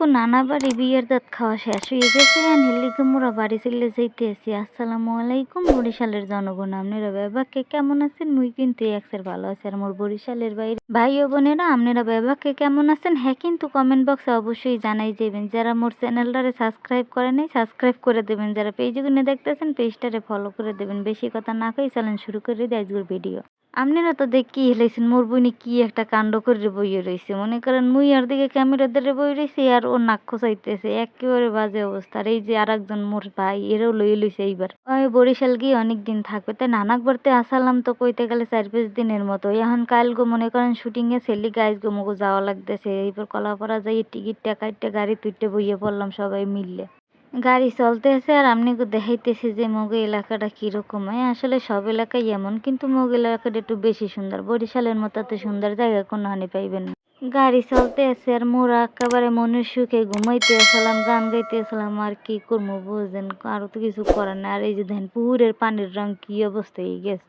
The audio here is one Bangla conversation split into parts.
টুকু নানা বাড়ি বিয়ের দাঁত খাওয়া শেষ হয়ে গেছে হেলিকে মোরা বাড়ি চলে আছি আসসালামু আলাইকুম, বরিশালের জনগণ। আপনারা বেবাকে কেমন আছেন? মুই কিন্তু একসের ভালো আছি, আর মোর বরিশালের বাইরে ভাই ও বোনেরা, আপনারা বেবাকে কেমন আছেন? হ্যাঁ কিন্তু কমেন্ট বক্সে অবশ্যই জানাই যাবেন। যারা মোর চ্যানেলটারে সাবস্ক্রাইব করে নাই সাবস্ক্রাইব করে দেবেন। যারা পেজে গুনে দেখতেছেন পেজটারে ফলো করে দেবেন। বেশি কথা না কই চলেন শুরু করে দিই আজকের ভিডিও আপনারা তো দেখি হেলাইছেন মোর বইনি কি একটা কাণ্ড করে বইয়ে রয়েছে মনে করেন মুই আর দিকে ক্যামেরা ধরে বই রয়েছে আর ও নাক খোঁচাইতেছে। একেবারে বাজে অবস্থা। আর এই যে আর একজন মোর ভাই, এরাও লই লইছে এইবার। ওই বরিশাল গিয়ে অনেক দিন থাকবে। তাই নানাক বাড়তে আসালাম তো কইতে গেলে চার পাঁচ দিনের মতো। এখন কাল গো মনে করেন শুটিং এ ছেলে গাইজ গো মগো যাওয়া লাগতেছে। এইবার কলাপাড়া যাই টিকিট টাকাইটে গাড়ি তুইটে বইয়ে পড়লাম সবাই মিললে গাড়ি চলতেছে আর আপনি দেখাইতেছে যে মগ এলাকাটা কীরকম। হয় আসলে সব এলাকাই এমন, কিন্তু মগ এলাকাটা একটু বেশি সুন্দর। বরিশালের মতো এত সুন্দর জায়গা কোনো হানি পাইবেন না। গাড়ি চলতে আছে আর মোরা একেবারে মনের সুখে ঘুমাইতে আসলাম, গান গাইতে আসলাম, আর কি করব বুঝলেন আরও তো কিছু করার না আর এই যে দেখেন পুকুরের পানির রং কি অবস্থা হয়ে গেছে।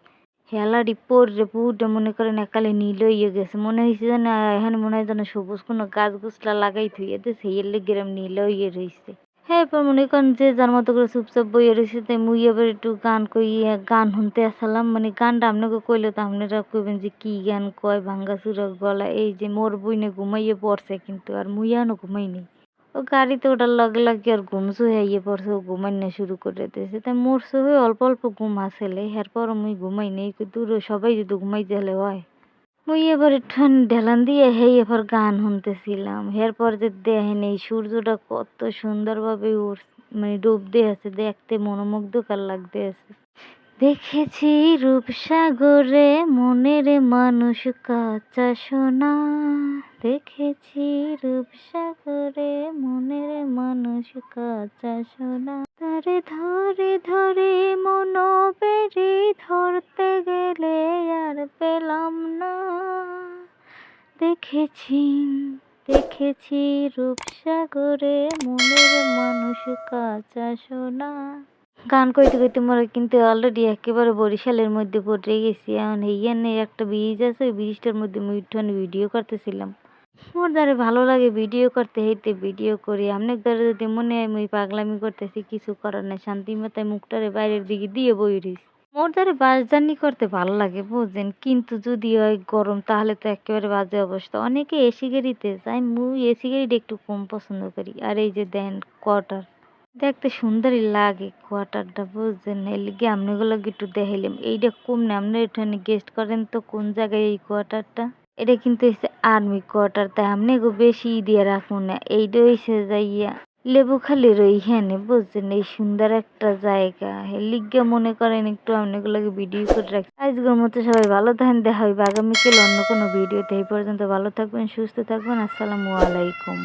হেলাডি পড়রে পুকুরটা মনে করেন একালে নীল হয়ে গেছে। মনে হয়েছে যেন, এখানে মনে হয় যেন সবুজ কোনো গাছ গুছলা লাগাই থুয়ে দিয়েছে এর লেগে নীল হয়ে রয়েছে হ্যাঁ এবার মনে করেন যে যার মতো করে চুপচাপ বইয়ে রয়েছে, তাই মুই এবার একটু গান কই গান শুনতে আসলাম। মানে গানটা আপনাকে কইলে তো আপনারা কইবেন যে কি গান কয়, ভাঙ্গা চুরা গলা, এই যে মোর বইনে ঘুমাইয়ে পড়ছে কিন্তু আর মুই এখনও ঘুমাইনি ও গাড়িতে ওটার লগে লগে আর ঘুম হইয়ে পড়ছে, ও ঘুমাইনে শুরু করে দিয়েছে। তাই মোর হয়ে অল্প অল্প ঘুম আসলে এরপর মুই ঘুমাই নেই দূর সবাই যদি ঘুমাই গেলে হয়। মুই এবার ঠান ঢেলান দিয়ে হেই এবার গান শুনতেছিলাম। এরপর যে দেখেন এই সূর্যটা কত সুন্দরভাবে উঠ মানে ডুব দিয়ে আছে, দেখতে মনোমুগ্ধকর লাগতে আছে। দেখেছি রূপসাগরে মনের মানুষ কাঁচা সোনা। দেখেছি রূপসাগরে মনের মানুষ কাঁচা সোনা। তারে ধরে ধরে মন বেড়ে ধরতে গেলে আর পেলাম না। দেখেছি দেখেছি রূপসাগরে মনের মানুষ কাঁচা সোনা। গান কইতে কইতে মোরা কিন্তু অলরেডি একেবারে বরিশালের মধ্যে পড়ে গেছি। এখন এইখানে একটা ব্রিজ আছে, ওই ব্রিজটার মধ্যে মুই ভিডিও করতেছিলাম। মোর দ্বারা ভালো লাগে ভিডিও করতে হইতে ভিডিও করি। আপনার দ্বারা যদি মনে হয় মুই পাগলামি করতেছি, কিছু করার নাই। শান্তি মাথায় মুখটারে বাইরের দিকে দিয়ে বই রইছি মোর দ্বারা বাস জার্নি করতে ভালো লাগে, বুঝছেন? কিন্তু যদি হয় গরম, তাহলে তো একেবারে বাজে অবস্থা। অনেকে এসি গাড়িতে যায়, মুই এসি গাড়িটা একটু কম পছন্দ করি। আর এই যে দেন, কোয়ার্টার। দেখতে সুন্দরই লাগে কোয়ার্টারটা, বুঝছেন? এর লিগে আপনাগুলো একটু দেখাইলাম। এইটা কম না আপনার এখানে গেস্ট করেন তো কোন জায়গায় এই কোয়ার্টারটা? এটা কিন্তু হচ্ছে আর্মি কোয়ার্টার, তাই আপনি বেশি দিয়ে রাখুন না। এইটা হয়েছে যাইয়া লেবু রইহানে ওইখানে বুঝছেন, এই সুন্দর একটা জায়গা। লিগা মনে করেন একটু আপনাগুলোকে ভিডিও করে রাখি আজকের মতো সবাই ভালো থাকেন, দেখা হইবে আগামীকাল অন্য কোনো ভিডিওতে এই পর্যন্ত ভালো থাকবেন, সুস্থ থাকবেন, আসসালামু আলাইকুম।